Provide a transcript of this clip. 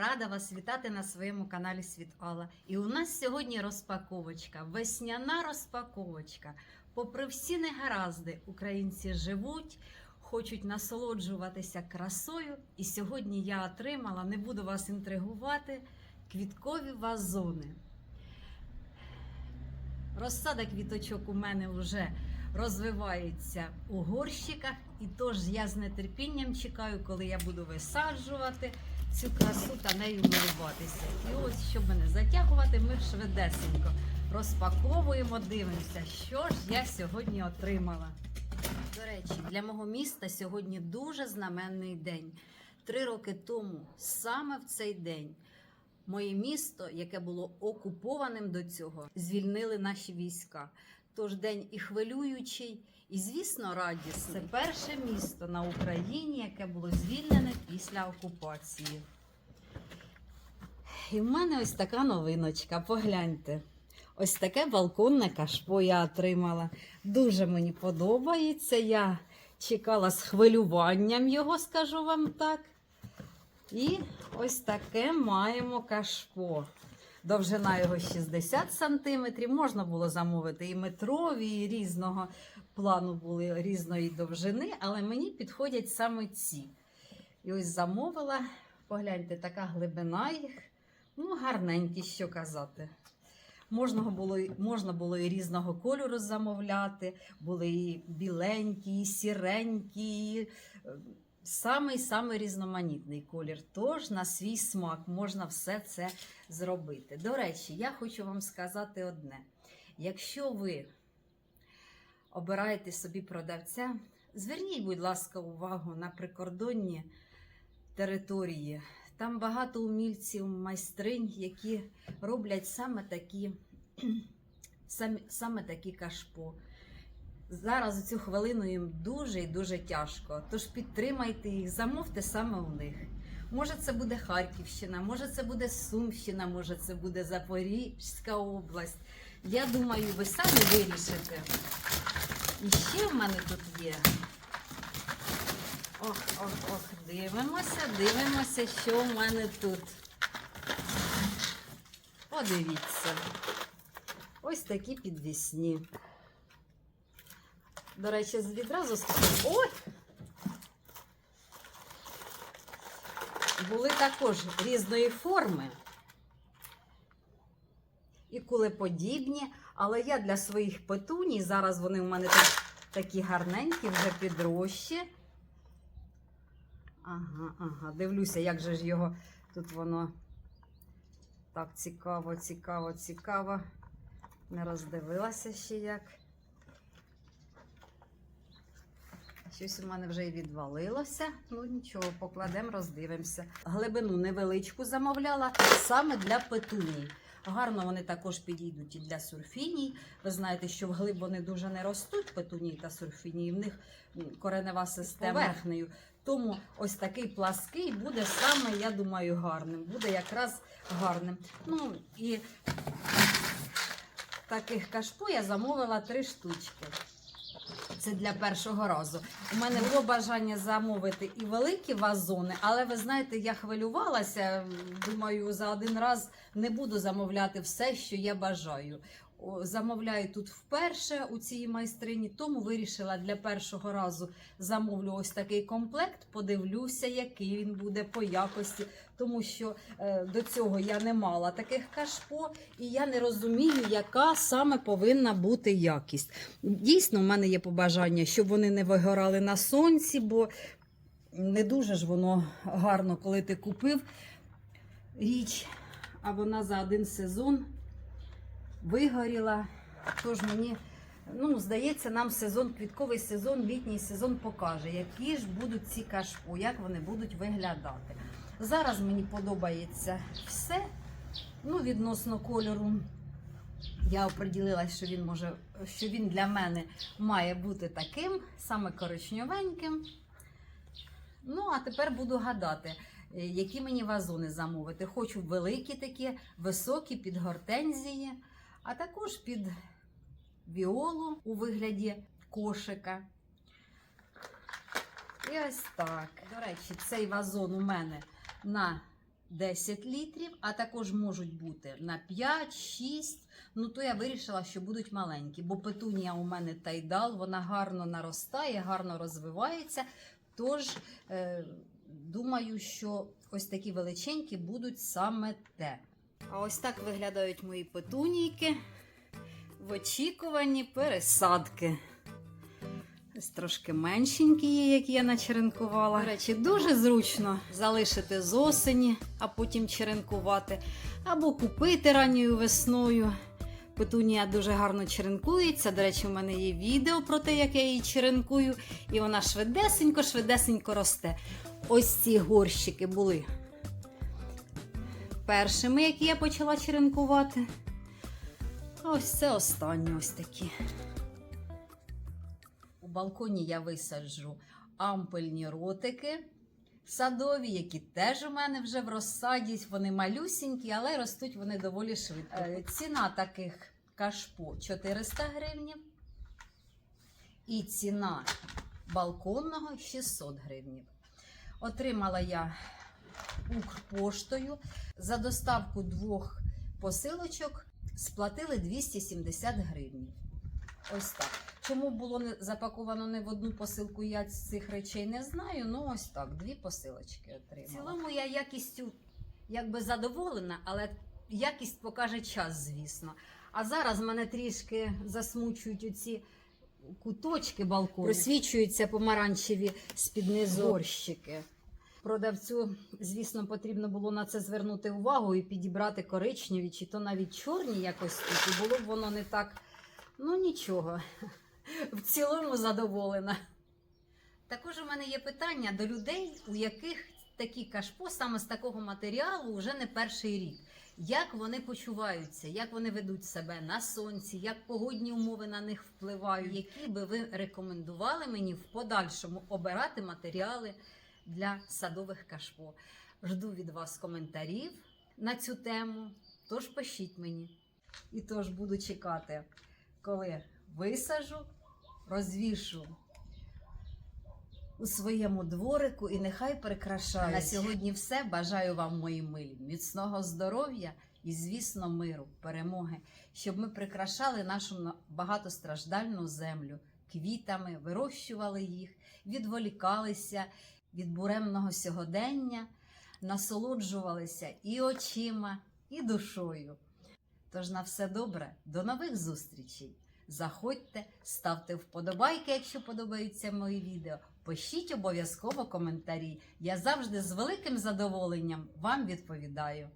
Рада вас вітати на своєму каналі Світ Алла. І у нас сьогодні розпаковочка, весняна розпаковочка. Попри всі негаразди, українці живуть, хочуть насолоджуватися красою. І сьогодні я отримала, не буду вас інтригувати, квіткові вазони. Розсада квіточок у мене вже розвивається у горщиках, і тож я з нетерпінням чекаю, коли я буду висаджувати цю красу та нею милуватися. І ось, щоб не затягувати, ми швидесенько розпаковуємо, дивимося, що ж я сьогодні отримала. До речі, для мого міста сьогодні дуже знаменний день. Три роки тому, саме в цей день, моє місто, яке було окупованим до цього, звільнили наші війська. Тож день і хвилюючий, і, звісно, радісний. Це перше місто на Україні, яке було звільнене після окупації. І в мене ось така новиночка. Погляньте. Ось таке балконне кашпо я отримала. Дуже мені подобається. Я чекала з хвилюванням його, скажу вам так. І ось таке маємо кашпо. Довжина його 60 сантиметрів. Можна було замовити і метрові, і різного плану були різної довжини, але мені підходять саме ці. І ось замовила, погляньте, така глибина їх. Ну, гарненькі, що казати. Можна було, можна було і різного кольору замовляти, були і біленькі, і сіренькі, і, е, різноманітний колір. Тож на свій смак можна все це зробити. До речі, я хочу вам сказати одне: якщо ви обираєте собі продавця, зверніть, будь ласка, увагу на прикордонні території. Там багато умільців, майстринь, які роблять саме такі, саме, такі кашпо. Зараз у цю хвилину їм дуже і дуже тяжко. Тож підтримайте їх, замовте саме у них. Може, це буде Харківщина, може, це буде Сумщина, може, це буде Запорізька область. Я думаю, ви самі вирішите. І ще в мене тут є. Ох, ох, ох, дивимося, дивимося, що в мене тут. Подивіться. Ось такі підвісні. До речі, відразу скажу. Ой! Були також різної форми і кулеподібні, але я для своїх петуній, зараз вони в мене тут такі гарненькі, вже підрощі. Ага, ага, дивлюся, як же ж його тут воно так цікаво, цікаво, цікаво. Не роздивилася ще як. Щось у мене вже і відвалилося. Ну нічого, покладемо, роздивимося. Глибину невеличку замовляла саме для петуній. Гарно вони також підійдуть і для сурфіній. Ви знаєте, що вглиб вони дуже не ростуть, петунії та сурфінії. В них коренева система поверхнею. Тому ось такий плаский буде саме, я думаю, гарним. Буде якраз гарним. Ну і таких кашпо я замовила три штучки. Це для першого разу. У мене було бажання замовити і великі вазони, але ви знаєте, я хвилювалася. Думаю, за один раз не буду замовляти все, що я бажаю. Замовляю тут вперше у цій майстрині, тому вирішила для першого разу замовлю ось такий комплект. Подивлюся, який він буде по якості, тому що е, до цього я не мала таких кашпо, і я не розумію, яка саме повинна бути якість. Дійсно, в мене є побажання, щоб вони не вигорали на сонці, бо не дуже ж воно гарно, коли ти купив річ, а вона за один сезон вигоріла. Тож мені, ну, здається, нам сезон, квітковий сезон, літній сезон покаже, які ж будуть ці кашпо, як вони будуть виглядати. Зараз мені подобається все. Ну, відносно кольору. Я оприділилася, що він може, що він для мене має бути таким, саме коричневеньким. Ну, а тепер буду гадати, які мені вазони замовити. Хочу великі такі, високі під гортензії, а також під віолу у вигляді кошика. І ось так. До речі, цей вазон у мене на 10 літрів, а також можуть бути на 5, 6. Ну, то я вирішила, що будуть маленькі, бо петунія у мене тайдал, вона гарно наростає, гарно розвивається. Тож, е, думаю, що ось такі величенькі будуть саме те. А ось так виглядають мої петунійки в очікуванні пересадки. Ось трошки меншенькі є, які я начеренкувала. До речі, дуже зручно залишити з осені, а потім черенкувати, або купити ранньою весною. Петунія дуже гарно черенкується. До речі, у мене є відео про те, як я її черенкую, і вона швидесенько, швидесенько росте. Ось ці горщики були першими, які я почала черенкувати. А ось це останні ось такі. У балконі я висаджу ампельні ротики садові, які теж у мене вже в розсаді. Вони малюсінькі, але ростуть вони доволі швидко. Е, Ціна таких кашпо 400 гривень. І ціна балконного 600 гривень. Отримала я Укрпоштою за доставку двох посилочок сплатили 270 гривень. Ось так. Чому було не запаковано не в одну посилку, я цих речей не знаю. Ну ось так, дві посилочки отримала. В цілому я якістю якби задоволена, але якість покаже час, звісно. А зараз мене трішки засмучують оці куточки балкону. Просвічуються помаранчеві з-під низу горщики. Продавцю, звісно, потрібно було на це звернути увагу і підібрати коричневі, чи то навіть чорні якось тут. І було б воно не так. Ну нічого. В цілому задоволена. Також у мене є питання до людей, у яких такі кашпо саме з такого матеріалу вже не перший рік. Як вони почуваються, як вони ведуть себе на сонці, як погодні умови на них впливають, які би ви рекомендували мені в подальшому обирати матеріали для садових кашпо. Жду від вас коментарів на цю тему, тож пишіть мені. І тож буду чекати, коли висажу, розвішу у своєму дворику і нехай прикрашають. На сьогодні все. Бажаю вам, мої милі, міцного здоров'я і, звісно, миру, перемоги, щоб ми прикрашали нашу багатостраждальну землю квітами, вирощували їх, відволікалися від буремного сьогодення, насолоджувалися і очима, і душою. Тож на все добре, до нових зустрічей! Заходьте, ставте вподобайки, якщо подобаються мої відео. Пишіть обов'язково коментарі. Я завжди з великим задоволенням вам відповідаю.